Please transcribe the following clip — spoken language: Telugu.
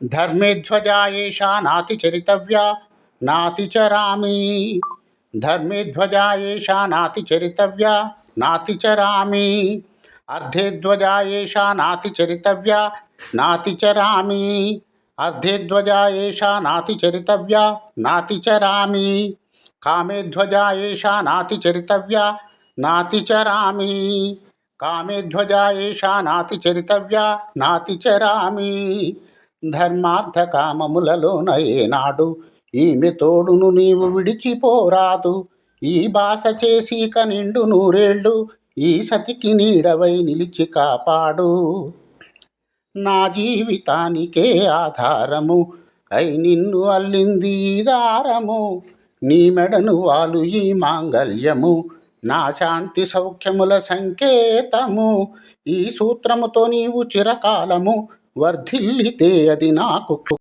धर्मे ध्वजा येषा नातिचरितव्या नातिचरामि धर्मे ध्वजा येषा नातिचरितव्या नातिचरामि अर्धे ध्वजा येषा नातिचरितव्या नातिचरामि अर्धे ध्वजा येषा नातिचरितव्या नातिचरामि कामे ध्वजा येषा नातिचरितव्या नातिचरामि कामे ध्वजा येषा नातिचरितव्या नातिचरामि ధర్మార్థ కామములలోన ఏనాడు ఈమె తోడును నీవు విడిచిపోరాదు ఈ బాస చేసి కనిండు నూరేళ్ళు ఈ సతికి నీడవై నిలిచి కాపాడు. నా జీవితానికే ఆధారము అయి నిన్ను అల్లింది దారము. నీ మెడను వాలు ఈ మాంగల్యము నా శాంతి సౌఖ్యముల సంకేతము. ఈ సూత్రముతో నీవు చిరకాలము वर्धिते यदि नाकुक्षु